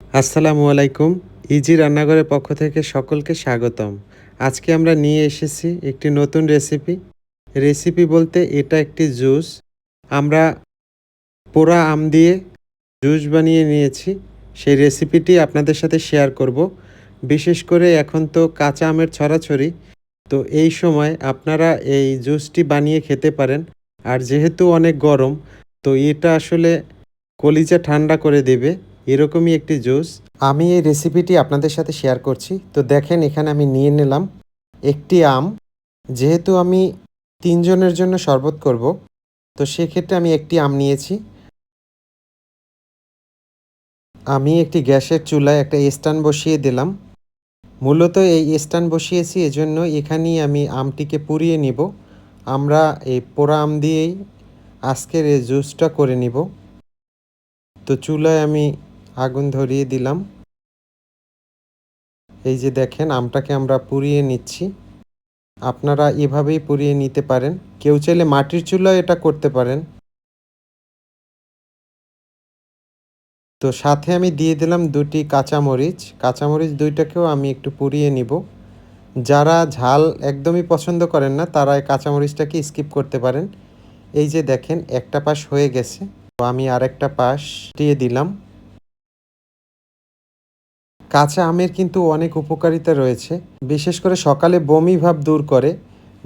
আসসালামু আলাইকুম। ইজি রান্নাঘরের পক্ষ থেকে সকলকে স্বাগতম। আজকে আমরা নিয়ে এসেছি একটি নতুন রেসিপি। রেসিপি বলতে এটা একটি জুস। আমরা পোড়া আম দিয়ে জুস বানিয়ে নিয়েছি। সেই রেসিপিটি আপনাদের সাথে শেয়ার করব। বিশেষ করে এখন তো কাঁচা আমের ছড়াছড়ি। তো এই সময় আপনারা এই জুসটি বানিয়ে খেতে পারেন। আর যেহেতু অনেক গরম, তো এটা আসলে কলিজা ঠান্ডা করে দেবে। এরকমই একটি জুস। আমি এই রেসিপিটি আপনাদের সাথে শেয়ার করছি। তো দেখেন, এখানে আমি নিয়ে নিলাম একটি আম। যেহেতু আমি তিনজনের জন্য শরবত করব, তো সেক্ষেত্রে আমি একটি আম নিয়েছি। আমি একটি গ্যাসের চুলায় একটা স্ট্যান্ড বসিয়ে দিলাম। মূলত এই স্ট্যান্ড বসিয়েছি, এজন্য এখানেই আমি আমটিকে পুড়িয়ে নিব। আমরা এই পোড়া আম দিয়েই আজকের এই জুসটা করে নিব। তো চুলায় আমি আগুন ধরিয়ে দিলাম। এই যে দেখেন, আমটাকে আমরা পুড়িয়ে নিচ্ছি। আপনারা এভাবেই পুড়িয়ে নিতে পারেন। কেউ চাইলে মাটির চুলায় এটা করতে পারেন। তো সাথে আমি দিয়ে দিলাম দুটি কাঁচামরিচ। কাঁচামরিচ দুইটাকেও আমি একটু পুড়িয়ে নিব। যারা ঝাল একদমই পছন্দ করেন না, তারা এই কাঁচামরিচটাকে স্কিপ করতে পারেন। এই যে দেখেন, একটা পাশ হয়ে গেছে। তো আমি আরেকটা পাশ দিয়ে দিলাম। কাঁচা আমের কিন্তু অনেক উপকারিতা রয়েছে। বিশেষ করে সকালে বমি ভাব দূর করে,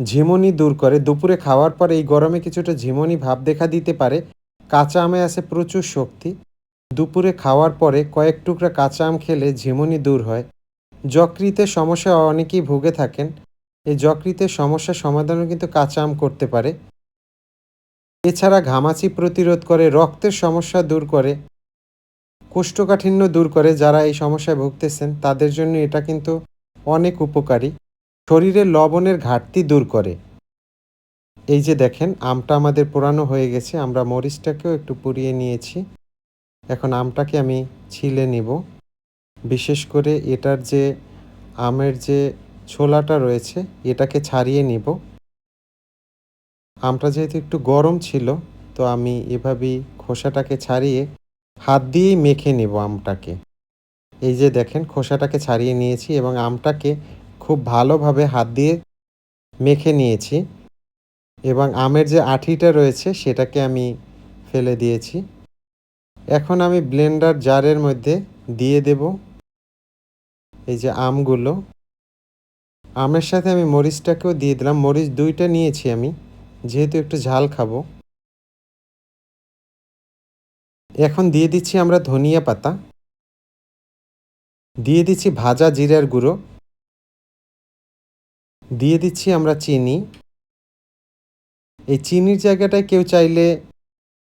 ঝিমুনি দূর করে, দুপুরে খাওয়ার পর এই গরমে কিছুটা ঝিমুনি ভাব দেখা দিতে পারে। কাঁচা আমে আছে প্রচুর শক্তি। দুপুরে খাওয়ার পরে কয়েক টুকরা কাঁচা আম খেলে ঝিমুনি দূর হয়। যকৃতের সমস্যা অনেকেই ভুগে থাকেন। এই যকৃতের সমস্যা সমাধানও কিন্তু কাঁচা আম করতে পারে। এছাড়া ঘামাচি প্রতিরোধ করে, রক্তের সমস্যা দূর করে কোষ্ঠকাঠিন্য দূর করে যারা এই সমস্যায় ভুগতেছেন, তাদের জন্য এটা কিন্তু অনেক উপকারী। শরীরে লবণের ঘাটতি দূর করে। এই যে দেখেন, আমটা আমাদের পোড়ানো হয়ে গেছে, আমরা মরিচটাকেও একটু পুড়িয়ে নিয়েছি। এখন আমটাকে আমি ছিলে নিব। বিশেষ করে এটার যে আমের যে ছোলাটা রয়েছে, এটাকে ছাড়িয়ে নিব। আমটা যেহেতু একটু গরম ছিল, তো আমি এভাবেই খোসাটাকে ছাড়িয়ে হাত দিয়েই মেখে নেব আমটাকে। এই যে দেখেন, খোসাটাকে ছাড়িয়ে নিয়েছি এবং আমটাকে খুব ভালোভাবে হাত দিয়ে মেখে নিয়েছি এবং আমের যে আঠিটা রয়েছে সেটাকে আমি ফেলে দিয়েছি। এখন আমি ব্লেন্ডার জারের মধ্যে দিয়ে দেব এই যে আমগুলো। আমের সাথে আমি মরিচটাকেও দিয়ে দিলাম। মরিচ দুইটা নিয়েছি আমি, যেহেতু একটু ঝাল খাব। এখন দিয়ে দিচ্ছি আমরা ধনিয়া পাতা। দিয়ে দিচ্ছি ভাজা জিরার গুঁড়ো। দিয়ে দিচ্ছি আমরা চিনি। এই চিনির জায়গাটায় কেউ চাইলে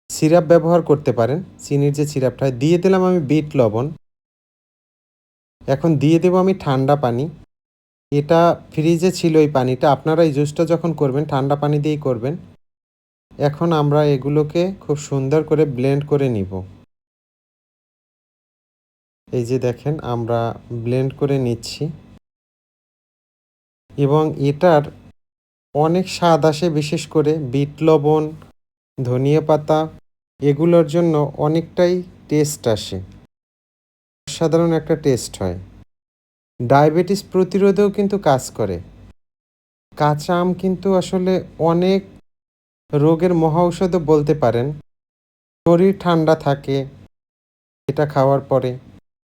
সিরাপ ব্যবহার করতে পারেন। চিনির যে সিরাপটা, দিয়ে দিলাম আমি বিট লবণ। এখন দিয়ে দেবো আমি ঠান্ডা পানি। এটা ফ্রিজে ছিল এই পানিটা। আপনারা এই জুসটা যখন করবেন, ঠান্ডা পানি দিয়েই করবেন। এখন আমরা এগুলোকে খুব সুন্দর করে ব্লেন্ড করে নিব। এই যে দেখেন, আমরা ব্লেন্ড করে নিচ্ছি। এবং এটার অনেক স্বাদ আসে, বিশেষ করে বিট লবণ, ধনিয়া পাতা, এগুলোর জন্য অনেকটাই টেস্ট আসে। সাধারণ একটা টেস্ট হয়। ডায়াবেটিস প্রতিরোধেও কিন্তু কাজ করে। কাঁচা আম কিন্তু আসলে অনেক রোগের মহা ঔষধও বলতে পারেন। শরীর ঠান্ডা থাকে, এটা খাওয়ার পরে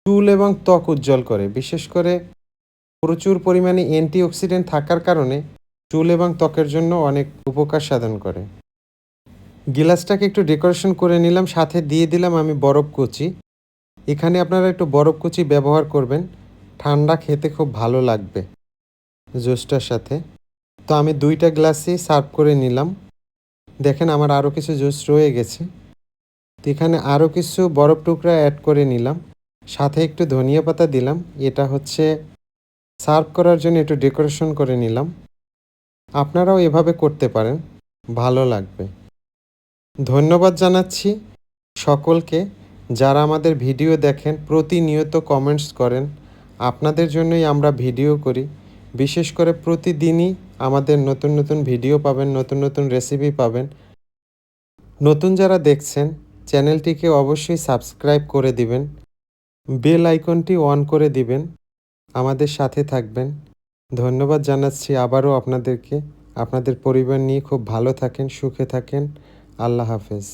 চুল এবং ত্বক উজ্জ্বল করে। বিশেষ করে প্রচুর পরিমাণে অ্যান্টিঅক্সিডেন্ট থাকার কারণে চুল এবং ত্বকের জন্য অনেক উপকার সাধন করে। গিলাসটাকে একটু ডেকোরেশন করে নিলাম, সাথে দিয়ে দিলাম আমি বরফ কুচি। এখানে আপনারা একটু বরফ কুচি ব্যবহার করবেন, ঠান্ডা খেতে খুব ভালো লাগবে। জুসটার সাথে। তো আমি দুইটা গ্লাসই সার্ভ করে নিলাম। দেখেন আমার আরও কিছু জুস রয়ে গেছে। এখানে আরও কিছু বরফ টুকরা অ্যাড করে নিলাম। সাথে একটু ধনিয়া পাতা দিলাম। এটা হচ্ছে সার্ভ করার জন্য একটু ডেকোরেশন করে নিলাম। আপনারাও এভাবে করতে পারেন। ভালো লাগবে। ধন্যবাদ জানাচ্ছি সকলকে। যারা আমাদের ভিডিও দেখেন, প্রতিনিয়ত কমেন্টস করেন। আপনাদের জন্যই আমরা ভিডিও করি। বিশেষ করে প্রতিদিনই আমাদের নতুন নতুন ভিডিও পাবেন, নতুন নতুন রেসিপি পাবেন। নতুন যারা দেখছেন, চ্যানেলটিকে অবশ্যই সাবস্ক্রাইব করে দিবেন বেল আইকনটি অন করে দিবেন, আমাদের সাথে থাকবেন। ধন্যবাদ জানাচ্ছি আবারও আপনাদেরকে। আপনাদের পরিবার নিয়ে খুব ভালো থাকেন, সুখে থাকেন। আল্লাহ হাফেজ।